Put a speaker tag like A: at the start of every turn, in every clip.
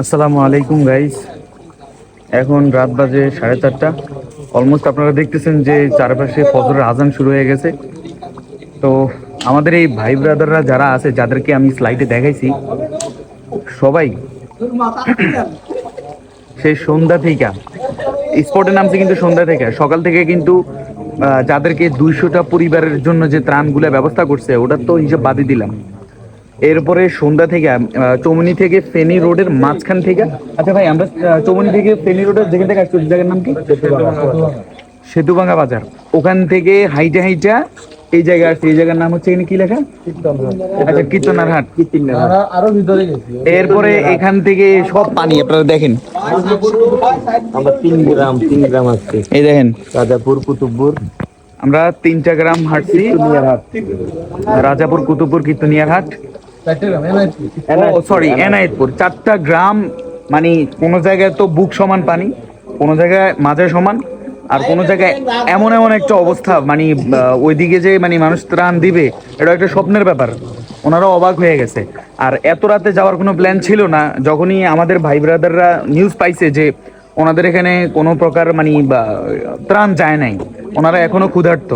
A: আসসালামু আলাইকুম গাইস এখন রাত বাজে সাড়ে চারটা। অলমোস্ট আপনারা দেখতেছেন যে চারপাশে ফজরের আজান শুরু হয়ে গেছে। তো আমাদের এই ভাই ব্রাদাররা যারা আছে, যাদেরকে আমি স্লাইডে দেখাইছি, সবাই সেই সন্ধ্যা থেকে স্পটের নামছে কিন্তু সন্ধ্যা থেকে। সকাল থেকে কিন্তু যাদেরকে দুইশোটা পরিবারের জন্য যে ত্রাণগুলো ব্যবস্থা করছে ওটার তো হিসাব বাদই দিলাম। এরপরে সন্ধ্যা থেকে চৌমনি থেকে ফেনী রোডের মাঝখান থেকে আচ্ছা ভাই আমরা চৌমনি থেকে ফেনী রোডের যেখান থেকে আসছি জায়গার নাম কি? সেতুবাঙ্গা বাজার। ওখান থেকে হাইটা হাইটা এই জায়গা আসছে এই জায়গার নাম হচ্ছে এখানে কি লেখা? আচ্ছা কীর্তনার হাট
B: আরও ভিতরে গেছি।
A: এরপরে এখান থেকে সব পানি আপনারা দেখেন।
B: আমরা তিন গ্রাম তিন গ্রাম আসছে।
A: এই দেখেন।
B: রাজাপুর কুতুবপুর।
A: আমরা তিনটা গ্রাম হাঁটছি। রাজাপুর কুতুবপুর কীর্তনিয়ার হাট।
B: চারটে গ্রাম
A: ও সরি এনায়েতপুর চারটা গ্রাম মানে কোনো জায়গায় তো বুক সমান পানি কোনো জায়গায় মাঝে সমান। আর কোনো জায়গায় এমন এমন একটা অবস্থা মানে ওইদিকে যে মানে মানুষ ত্রাণ দিবে এটা একটা স্বপ্নের ব্যাপার। ওনারা অবাক হয়ে গেছে। আর এত রাতে যাওয়ার কোনো প্ল্যান ছিল না, যখনই আমাদের ভাই ব্রাদাররা নিউজ পাইছে যে ওনাদের এখানে কোনো প্রকার মানে ত্রাণ যায় নাই, ওনারা এখনও ক্ষুধার্ত।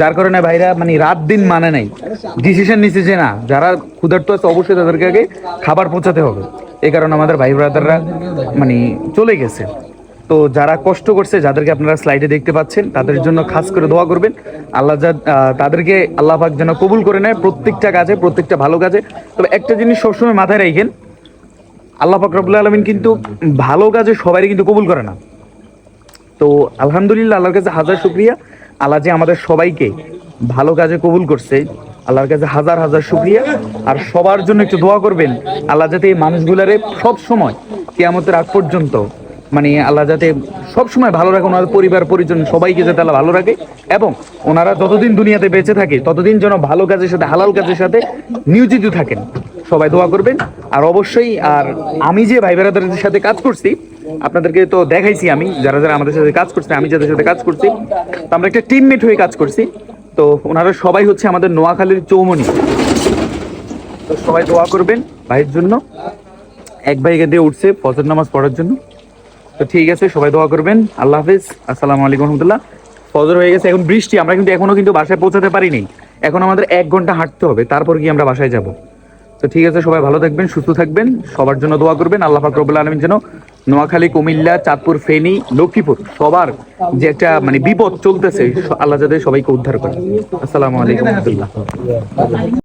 A: যার কারণে ভাইরা মানে রাত দিন মানে নাই। ডিসিশন নিছে যে না, যারা ক্ষুধার্ত আছে, অবশ্যই তাদেরকে আগে খাবার পৌঁছাতে হবে। এই কারণে আমাদের ভাই ব্রাদাররা মানে চলে গেছে। তো যারা কষ্ট করছে, যাদেরকে আপনারা স্লাইডে দেখতে পাচ্ছেন, তাদের জন্য খাস করে দোয়া করবেন। আল্লাহ যা তাদেরকে আল্লাহ পাক যেন কবুল করে নেয় প্রত্যেকটা কাজে, প্রত্যেকটা ভালো কাজে। তবে একটা জিনিস সবসময় মাথায় রাখেন আল্লাহ পাক রব্বুল আলমিন কিন্তু ভালো কাজে সবাই কিন্তু কবুল করে না। তো আলহামদুলিল্লাহ, আল্লাহর কাছে হাজার শুক্রিয়া। আল্লাহ যে আমাদের সবাইকে ভালো কাজে কবুল করছে, আল্লাহর কাছে হাজার হাজার শুক্রিয়া। আর সবার জন্য একটু দোয়া করবেন, আল্লাহ যাতে এই মানুষগুলারে সব সময় কেয়ামতের আগ পর্যন্ত মানে আল্লাহ যাতে সবসময় ভালো রাখে, ওনার পরিবার, পরিজন সবাইকে যাতে আল্লাহ ভালো রাখে এবং ওনারা যতদিন দুনিয়াতে বেঁচে থাকে, ততদিন যেন ভালো কাজের সাথে, হালাল কাজের সাথে নিয়োজিত থাকেন। সবাই দোয়া করবেন। আর অবশ্যই, আর আমি যে ভাই বেড়াদারদের সাথে কাজ করছি, আপনাদেরকে তো দেখাইছি আমি, যারা যারা আমাদের সাথে কাজ করছে, আমি যাদের সাথে কাজ করছি, তো আমরা একটা টিমমেট হয়ে কাজ করছি। তো ওনারা সবাই হচ্ছে আমাদের নোয়াখালীর চৌমনি। তো সবাই দোয়া করবেন ভাইয়ের জন্য। এক ভাইকে দিয়ে উঠছে ফজর নামাজ পড়ার জন্য। তো ঠিক আছে, সবাই দোয়া করবেন। আল্লাহ হাফিজ। আসসালামু আলাইকুম রহমতুল্লাহ। ফজর হয়ে গেছে, এখন বৃষ্টি। আমরা কিন্তু এখনও কিন্তু বাসায় পৌঁছাতে পারিনি। এখন আমাদের এক ঘণ্টা হাঁটতে হবে, তারপর কি আমরা বাসায় যাব। তো ঠিক আছে, সবাই ভালো থাকবেন, সুস্থ থাকবেন। সবার জন্য দোয়া করবেন। আল্লাহ পাক রব্বুল আলমিন যেন নোয়াখালী, কুমিল্লা, চাঁদপুর, ফেনী, লক্ষ্মীপুর সবার যে একটা মানে বিপদ চলতেছে আল্লাহ যাতে সবাইকে উদ্ধার করে। আসসালামু আলাইকুম